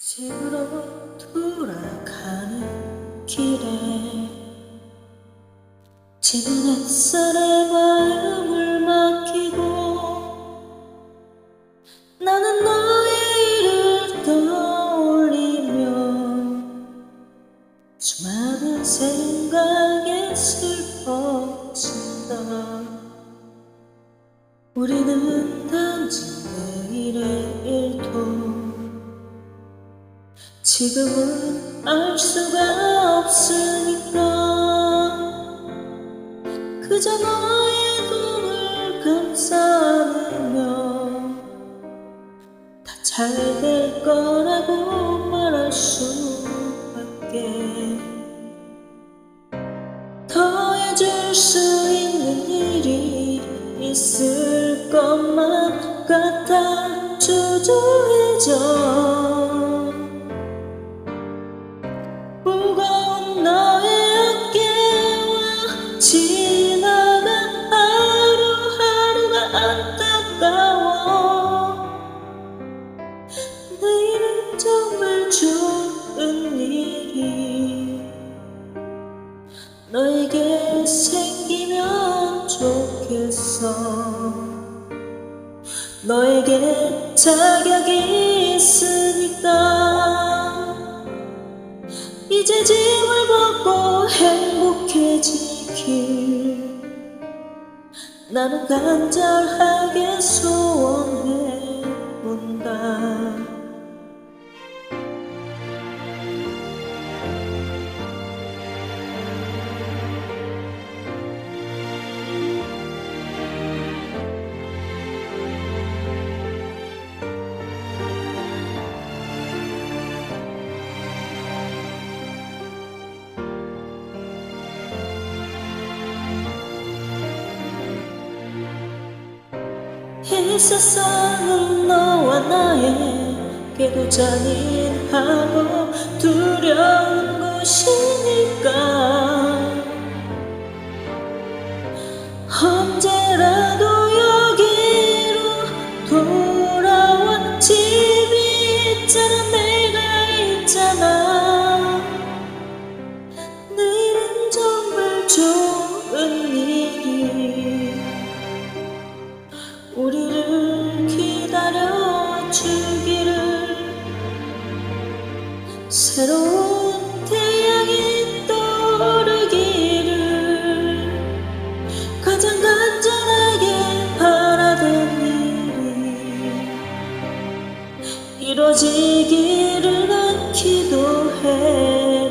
집으로 돌아가는 길에 지는 햇살에 마음을 맡기고 나는 너의 일을 떠올리며 수많은 생각에 슬퍼진다. 우리는 단지 지금은 알 수가 없으니까. 그저 너의 눈을 감싸 안으며 다 잘 될 거라고 말할 수밖에 더해줄 수 있는 일이 있을 것만 같아. 주저해져 정말 좋은 일이 너에게 생기면 좋겠어. 너에게 자격이 있으니까 이제 짐을 벗고 행복해지길. 나는 간절하게 이 세상은 너와 나에게도 잔인하고 두려운 곳이니까. 언제라도 여기로 돌아 새로운 태양이 떠오르기를 가장 간절하게 바라던 일이 이루어지기를 난 기도해